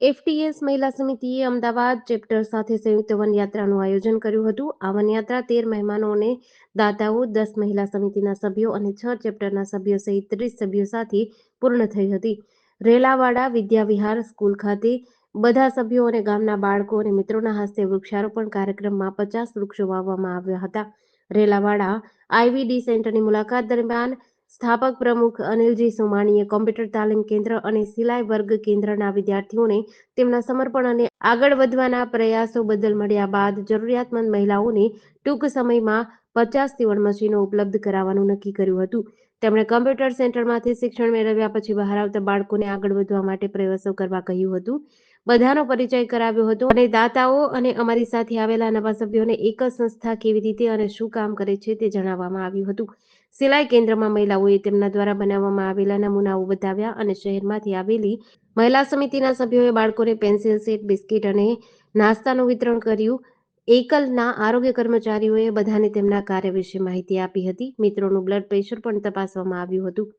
એફટીએસ મહિલા સમિતિએ અમદાવાદ ચેપ્ટર સાથે સંયુક્ત વનયાત્રાનું આયોજન કર્યું હતું. આ વનયાત્રા તેર મહેમાનો અને દાતાઓ, દસ મહિલા સમિતિના સભ્યો અને છ ચેપ્ટરના સભ્યો સહિત ત્રીસ સભ્યો સાથે પૂર્ણ થઈ હતી. રેલાવાડા વિદ્યાવિહાર સ્કૂલ ખાતે બધા સભ્યો અને ગામના બાળકો અને મિત્રોના હસ્તે વૃક્ષારોપણ કાર્યક્રમમાં પચાસ વૃક્ષો વાવવામાં આવ્યા હતા. રેલાવાડા આઈવીડી સેન્ટરની મુલાકાત દરમિયાન સ્થાપક પ્રમુખ અનિલજી સોમાણીએ કોમ્પ્યુટર તાલીમ કેન્દ્ર અને સિલાઈ વર્ગ કેન્દ્રના વિદ્યાર્થીઓને તેમના સમર્પણ અને આગળ વધવાના પ્રયાસો બદલ મળ્યા બાદ જરૂરિયાતમંદ મહિલાઓને ટૂંક સમયમાં પચાસ સીવણ મશીનો ઉપલબ્ધ કરાવવાનું નક્કી કર્યું હતું. તેમણે કમ્પ્યુટર સેન્ટરમાંથી શિક્ષણ મેળવ્યા પછી બહાર આવતા બાળકોને આગળ વધવા માટે પ્રયાસો કરવા કહ્યું હતું. બધાનો પરિચય કરાવ્યો હતો અને દાતાઓ અને અમારી સાથે આવેલા નવા સભ્યોને એક જ સંસ્થા કેવી રીતે અને શું કામ કરે છે તે જણાવવામાં આવ્યું હતું. સિલાઈ કેન્દ્રમાં મહિલાઓએ તેમના દ્વારા બનાવવામાં આવેલા નમૂનાઓ બતાવ્યા અને શહેરમાંથી આવેલી મહિલા સમિતિના સભ્યોએ બાળકોને પેન્સિલ સેટ, બિસ્કિટ અને નાસ્તાનું વિતરણ કર્યું. એકલના આરોગ્ય કર્મચારીઓએ બધાને તેમના કાર્ય વિશે માહિતી આપી હતી. મિત્રોનું બ્લડ પ્રેશર પણ તપાસવામાં આવ્યું હતું.